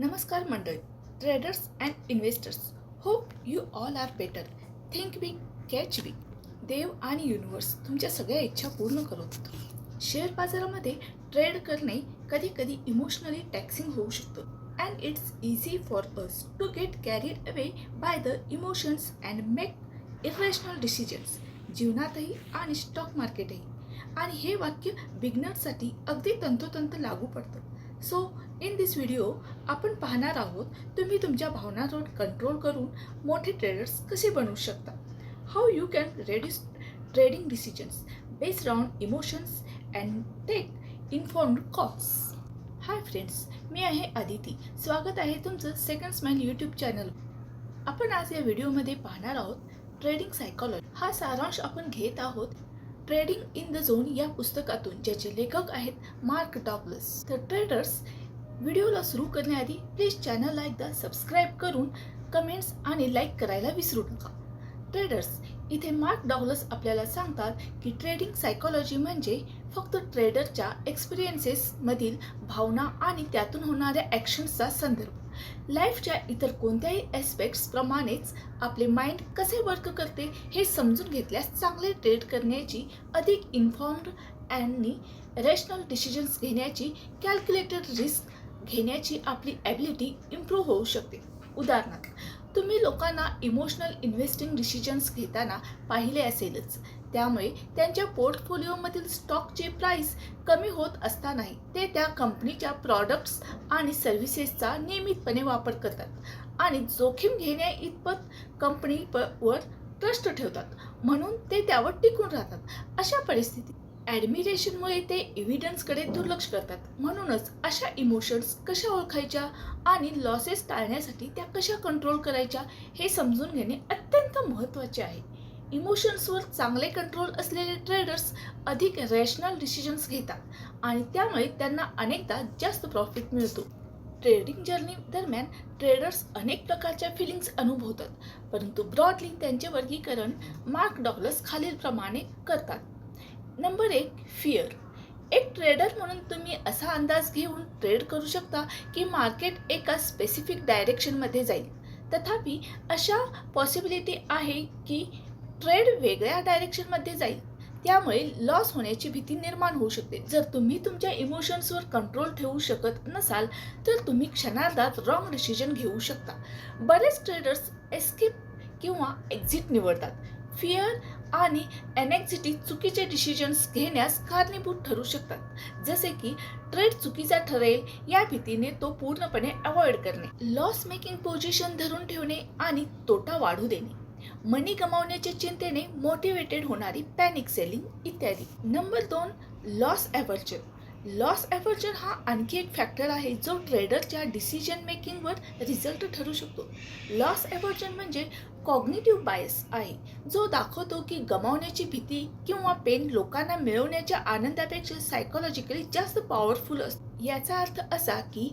नमस्कार मंडळी traders and investors hope you all are better think big catch big देव आणि universe तुमच्या सगळ्या इच्छा पूर्ण करत शेअर बाजारामध्ये ट्रेड करणे कधी कधी इमोशनली टॅक्सिंग होऊ शकतं. And it's easy for us to get carried away by the emotions and make irrational decisions जीवनातही आणि स्टॉक मार्केटही आणि हे वाक्य बिगनरसाठी अगदी तंतोतंत लागू पडतं. सो इन दिस व्हिडिओ आपण पाहणार आहोत तुम्ही तुमच्या भावनांवर कंट्रोल करून मोठे ट्रेडर्स कसे बनवू शकता. How you can reduce trading decisions based on emotions and take informed calls hi friends मी आहे आदिती. स्वागत आहे तुमचं सेकंड स्माईल यूट्यूब चॅनल आपण आज या व्हिडिओमध्ये पाहणार आहोत ट्रेडिंग सायकॉलॉजी हा सारांश आपण घेत आहोत ट्रेडिंग इन द झोन या पुस्तकातून ज्याचे लेखक आहेत मार्क डॉगलस. तर ट्रेडर्स व्हिडिओला सुरू करण्याआधी प्लीज चॅनलला एकदा सबस्क्राईब करून कमेंट्स आणि लाईक करायला विसरू नका. ट्रेडर्स इथे मार्क डॉगलस आपल्याला सांगतात की ट्रेडिंग सायकॉलॉजी म्हणजे फक्त ट्रेडरच्या एक्सपिरियन्सेसमधील भावना आणि त्यातून होणाऱ्या ॲक्शन्सचा संदर्भ. लाईफच्या इतर कोणत्याही ॲस्पेक्ट्सप्रमाणेच आपले माइंड कसे वर्क करते हे समजून घेतल्यास चांगले ट्रेड करण्याची अधिक इन्फॉर्म्ड आणि रेशनल डिसिजन्स घेण्याची कॅल्क्युलेटेड रिस्क घेण्याची आपली ॲबिलिटी इम्प्रूव्ह होऊ शकते. उदाहरणार्थ तुम्ही लोकांना इमोशनल इन्व्हेस्टिंग डिसिजन्स घेताना पाहिले असेलच. त्यामुळे त्यांच्या पोर्टफोलिओमधील स्टॉकचे प्राईस कमी होत असतानाही ते त्या कंपनीच्या प्रॉडक्ट्स आणि सर्व्हिसेसचा नियमितपणे वापर करतात आणि जोखीम घेण्या इतपत कंपनी प- वर ट्रस्ट ठेवतात. म्हणून ते त्यावर टिकून राहतात. अशा परिस्थितीत ॲडमिरेशनमुळे ते इव्हिडन्सकडे दुर्लक्ष करतात. म्हणूनच अशा इमोशन्स कशा ओळखायच्या आणि लॉसेस टाळण्यासाठी त्या कशा कंट्रोल करायच्या हे समजून घेणे अत्यंत महत्त्वाचे आहे. इमोशन्सवर चांगले कंट्रोल असलेले ट्रेडर्स अधिक रॅशनल डिसिजन्स घेतात आणि त्यामुळे त्यांना अनेकदा जास्त प्रॉफिट मिळतो. ट्रेडिंग जर्नी दरम्यान ट्रेडर्स अनेक प्रकारच्या फिलिंग्स अनुभवतात परंतु ब्रॉडली त्यांचे वर्गीकरण मार्क डॉगलस खालीलप्रमाणे करतात. नंबर एक फिअर एक ट्रेडर म्हणून तुम्ही असा अंदाज घेऊन ट्रेड करू शकता की मार्केट एका स्पेसिफिक डायरेक्शनमध्ये जाईल. तथापि अशा पॉसिबिलिटी आहे की ट्रेड वेगळ्या डायरेक्शनमध्ये जाईल. त्यामुळे लॉस होण्याची भीती निर्माण होऊ शकते. जर तुम्ही तुमच्या इमोशन्सवर कंट्रोल ठेवू शकत नसाल तर तुम्ही क्षणार्धात रॉंग डिसिजन घेऊ शकता. बरेच ट्रेडर्स एस्केप किंवा एक्झिट निवडतात. फिअर आणि एनेक्झिटी चुकीचे डिसिजन्स घेण्यास कारणीभूत ठरू शकतात. जसे की ट्रेड चुकीचा ठरेल या भीतीने तो पूर्णपणे अवॉइड करणे लॉस मेकिंग पोझिशन धरून ठेवणे आणि तोटा वाढू देणे मनी गमावण्याच्या चिंतेने मोटिवेटेड होणारी पॅनिक सेलिंग इत्यादी. नंबर दोन लॉस ॲव्हर्चर लॉस ॲव्हर्चर हा आणखी एक फॅक्टर आहे जो ट्रेडरच्या डिसिजन मेकिंगवर रिझल्ट ठरू शकतो. लॉस ॲव्हर्जन म्हणजे कॉग्निटिव्ह बायस आहे जो दाखवतो की गमावण्याची भीती किंवा पेन लोकांना मिळवण्याच्या आनंदापेक्षा सायकोलॉजिकली जास्त पॉवरफुल असतो. याचा अर्थ असा की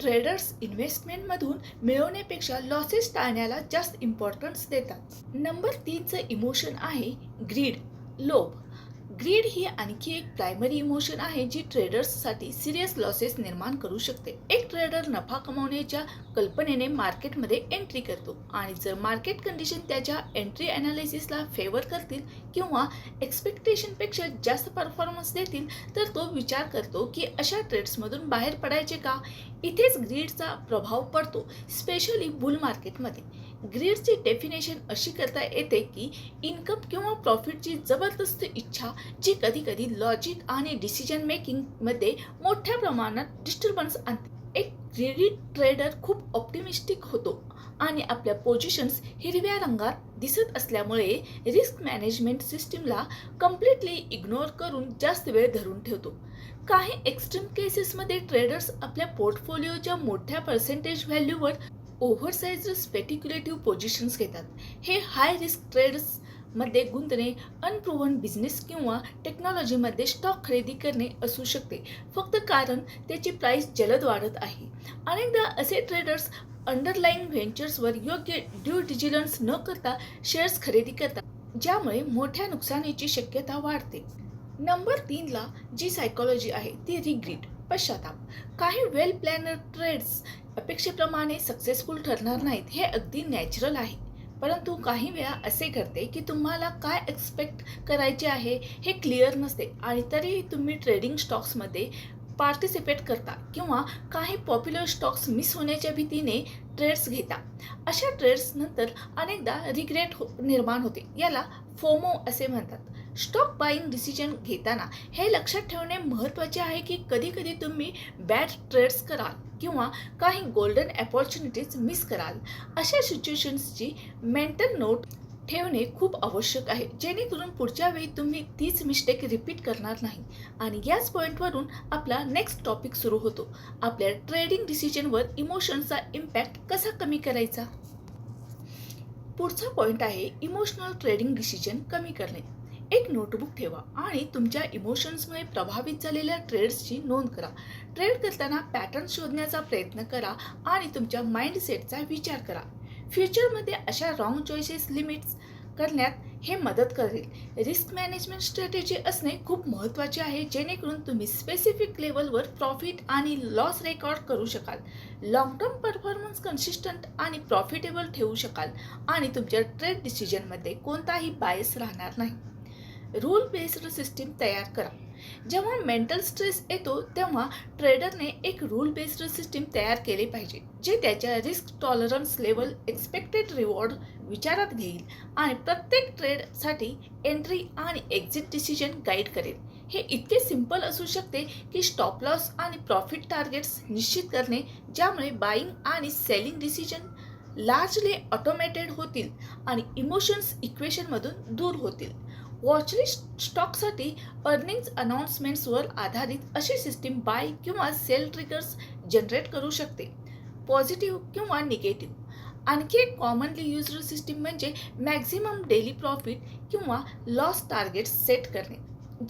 ट्रेडर्स इन्व्हेस्टमेंटमधून मिळवण्यापेक्षा लॉसेस टाळण्याला जास्त इम्पॉर्टन्स देतात. नंबर तीनचं इमोशन आहे ग्रीड लोभ. ग्रीड ही आणखी एक प्रायमरी इमोशन आहे जी ट्रेडर्ससाठी सिरियस लॉसेस निर्माण करू शकते. एक ट्रेडर नफा कमावण्याच्या कल्पनेने मार्केटमध्ये एंट्री करतो आणि जर मार्केट कंडिशन त्याच्या एंट्री अनालिसिसला फेवर करतील किंवा एक्सपेक्टेशनपेक्षा जास्त परफॉर्मन्स देतील तर तो विचार करतो की अशा ट्रेड्समधून बाहेर पडायचे का? इथेच ग्रीडचा प्रभाव पडतो स्पेशली बुल मार्केटमध्ये ग्रीडची डेफिनेशन अशी करता येते की इन्कम किंवा प्रॉफिटची जबरदस्त इच्छा जी कधी कधी लॉजिक आणि डिसिजन मेकिंगमध्ये मोठ्या प्रमाणात डिस्टर्बन्स आणते. एक क्रेडिट ट्रेडर खूप ऑप्टिमिस्टिक होतो आणि आपल्या पोझिशन्स हिरव्या रंगात दिसत असल्यामुळे रिस्क मॅनेजमेंट सिस्टीमला कम्प्लिटली इग्नोर करून जास्त वेळ धरून ठेवतो. काही एक्स्ट्रीम केसेसमध्ये ट्रेडर्स आपल्या पोर्टफोलिओच्या मोठ्या पर्सेंटेज व्हॅल्यूवर ओव्हरसाईज स्पेटिक्युलेटिव्ह पोझिशन्स घेतात. हे हाय रिस्क ट्रेडर्समध्ये गुंतणे अनप्रूव्हन बिझनेस किंवा टेक्नॉलॉजीमध्ये स्टॉक खरेदी करणे असू शकते. फक्त कारण त्याची प्राईस जलद वाढत आहे. अनेकदा असे ट्रेडर्स अंडरलाईन व्हेंचर्सवर योग्य ड्यू डिजिलन्स न करता शेअर्स खरेदी करतात ज्यामुळे मोठ्या नुकसानीची शक्यता वाढते. नंबर तीनला जी सायकॉलॉजी आहे ती रिग्रीड पश्चाताप. काही वेल प्लॅनर ट्रेड्स अपेक्षेप्रमाणे सक्सेसफुल ठरणार नाहीत हे अगदी नॅचरल आहे. परंतु काही वेळा असे घडते की तुम्हाला काय एक्सपेक्ट करायचे आहे हे क्लिअर नसते आणि तरीही तुम्ही ट्रेडिंग स्टॉक्समध्ये पार्टिसिपेट करता किंवा काही पॉप्युलर स्टॉक्स मिस होण्याच्या भीतीने ट्रेड्स घेता. अशा ट्रेड्स नंतर अनेकदा रिग्रेट हो निर्माण होते. याला फोमो असे म्हणतात. स्टॉक बाईंग डिसिजन घेताना हे लक्षात ठेवणे महत्त्वाचे आहे की कधी कधी तुम्ही बॅड ट्रेड्स कराल किंवा काही गोल्डन अपॉर्च्युनिटीज मिस कराल. अशा सिच्युएशन्सची मेंटल नोट ठेवणे खूप आवश्यक आहे. जेणेकरून पुढच्या वेळी तुम्ही तीच मिस्टेक रिपीट करणार नाही. आणि याच पॉईंटवरून आपला नेक्स्ट टॉपिक सुरू होतो. आपल्या ट्रेडिंग डिसिजनवर इमोशन्सचा इम्पॅक्ट कसा कमी करायचा? पुढचा पॉईंट आहे इमोशनल ट्रेडिंग डिसिजन कमी करणे. एक नोटबुक ठेवा आणि तुमच्या इमोशन्समुळे प्रभावित झालेल्या ट्रेड्सची नोंद करा. ट्रेड करताना पॅटर्न शोधण्याचा प्रयत्न करा आणि तुमच्या माइंडसेटचा विचार करा. फ्युचरमध्ये अशा रॉंग चॉईसेस लिमिट्स करण्यात हे मदत करेल. रिस्क मॅनेजमेंट स्ट्रॅटेजी असणे खूप महत्त्वाचे आहे जेणेकरून तुम्ही स्पेसिफिक लेवलवर प्रॉफिट आणि लॉस रेकॉर्ड करू शकाल. लॉंग टर्म परफॉर्मन्स कन्सिस्टंट आणि प्रॉफिटेबल ठेवू शकाल आणि तुमच्या ट्रेड डिसिजनमध्ये कोणताही बायस राहणार नाही. रूल बेस्ड सिस्टीम तयार करा. जेव्हा मेंटल स्ट्रेस येतो तेव्हा ट्रेडरने एक रूल बेस्ड सिस्टीम तयार केले पाहिजे जे त्याच्या risk tolerance level expected reward विचारात घेईल आणि प्रत्येक ट्रेडसाठी एंट्री आणि एक्झिट डिसिजन गाईड करेल. हे इतके सिंपल असू शकते की स्टॉप लॉस आणि प्रॉफिट टार्गेट्स निश्चित करणे ज्यामुळे बाईंग आणि सेलिंग डिसिजन लार्जली ऑटोमॅटेड होतील आणि इमोशन्स इक्वेशनमधून दूर होतील. वॉचलिस्ट स्टॉकसाठी अर्निंग्ज अनाउन्समेंट्सवर आधारित अशी सिस्टीम बाय किंवा सेल ट्रिगर्स जनरेट करू शकते. पॉझिटिव्ह किंवा निगेटिव्ह आणखी एक कॉमनली युजर सिस्टीम म्हणजे मॅक्झिमम डेली प्रॉफिट किंवा लॉस टार्गेट सेट करणे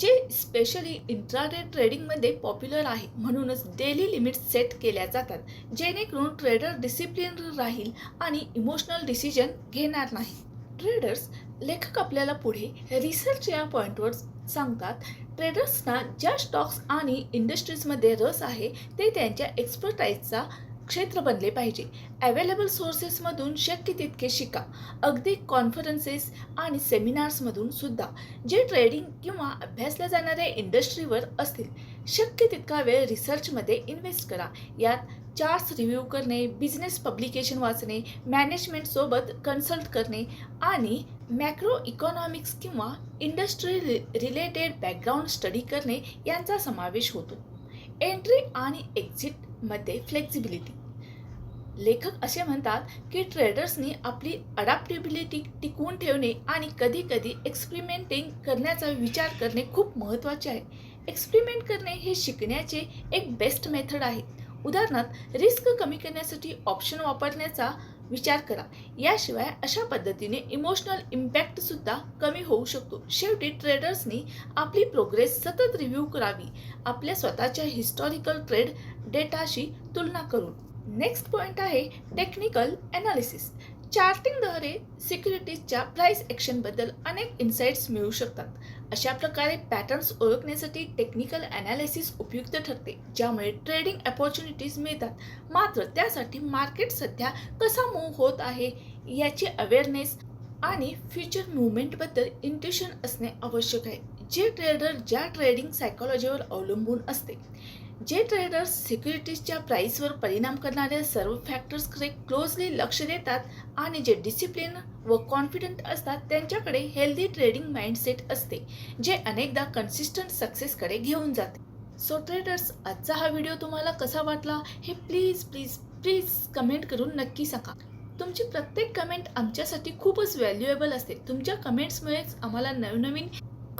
जे स्पेशली इंट्राडे ट्रेडिंगमध्ये पॉप्युलर आहे. म्हणूनच डेली लिमिट सेट केल्या जातात जेणेकरून ट्रेडर डिसिप्लिन राहील आणि इमोशनल डिसिजन घेणार नाही. ट्रेडर्स लेखक आपल्याला पुढे रिसर्च या पॉईंटवर सांगतात. ट्रेडर्सना ज्या स्टॉक्स आणि इंडस्ट्रीजमध्ये रस आहे ते त्यांच्या एक्सपर्टाईजचा क्षेत्र बनले पाहिजे. अवेलेबल सोर्सेसमधून शक्य तितके शिका. अगदी कॉन्फरन्सेस आणि सेमिनार्समधून सुद्धा जे ट्रेडिंग किंवा अभ्यासल्या जाणाऱ्या इंडस्ट्रीवर असतील. शक्य तितका वेळ रिसर्चमध्ये इन्व्हेस्ट करा. यात चार्ट्स रिव्ह्यू करणे बिझनेस पब्लिकेशन वाचणे मॅनेजमेंटसोबत कन्सल्ट करणे आणि मॅक्रो इकॉनॉमिक्स किंवा इंडस्ट्री रिलेटेड बॅकग्राऊंड स्टडी करणे यांचा समावेश होतो. एंट्री आणि एक्झिटमध्ये फ्लेक्झिबिलिटी लेखक असे म्हणतात की ट्रेडर्सनी आपली अडॅप्टेबिलिटी टिकवून ठेवणे आणि कधीकधी एक्सपेरिमेंटिंग करण्याचा विचार करणे खूप महत्त्वाचे आहे. एक्सपेरिमेंट करणे हे शिकण्याचे एक बेस्ट मेथड आहे. उदाहरणार्थ रिस्क कमी करण्यासाठी ऑप्शन वापरण्याचा विचार करा. याशिवाय अशा पद्धतीने इमोशनल इम्पॅक्टसुद्धा कमी होऊ शकतो. शेवटी ट्रेडर्सनी आपली प्रोग्रेस सतत रिव्ह्यू करावी आपल्या स्वतःच्या हिस्टॉरिकल ट्रेड डेटाशी तुलना करून. नेक्स्ट पॉईंट आहे टेक्निकल ॲनालिसिस चार्टिंगद्वारे सिक्युरिटीजच्या प्राईस ॲक्शनबद्दल अनेक इन्साइट्स मिळू शकतात. अशा प्रकारे पॅटर्न्स ओळखण्यासाठी टेक्निकल ॲनालिसिस उपयुक्त ठरते ज्यामुळे ट्रेडिंग अपॉर्च्युनिटीज मिळतात. मात्र त्यासाठी मार्केट सध्या कसा मूव्ह होत आहे याची अवेअरनेस आणि फ्युचर मुवमेंटबद्दल इंट्युशन असणे आवश्यक आहे. जे ट्रेडर ज्या ट्रेडिंग सायकोलॉजीवर अवलंबून असते. जे ट्रेडर्स सिक्युरिटीजच्या प्राईसवर परिणाम करणाऱ्या सर्व फॅक्टर्सकडे क्लोजली लक्ष देतात आणि जे डिसिप्लिन व कॉन्फिडंट असतात त्यांच्याकडे हेल्दी ट्रेडिंग माइंडसेट असते जे अनेकदा कन्सिस्टंट सक्सेसकडे घेऊन जाते. सो ट्रेडर्स आजचा हा व्हिडिओ तुम्हाला कसा वाटला हे प्लीज प्लीज प्लीज कमेंट करून नक्की सांगा. तुमची प्रत्येक कमेंट आमच्यासाठी खूपच व्हॅल्युएबल असते. तुमच्या कमेंट्समुळेच आम्हाला नवनवीन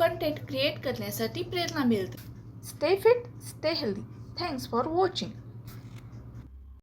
कंटेंट क्रिएट करण्यासाठी प्रेरणा मिळते. Stay fit stay healthy thanks for watching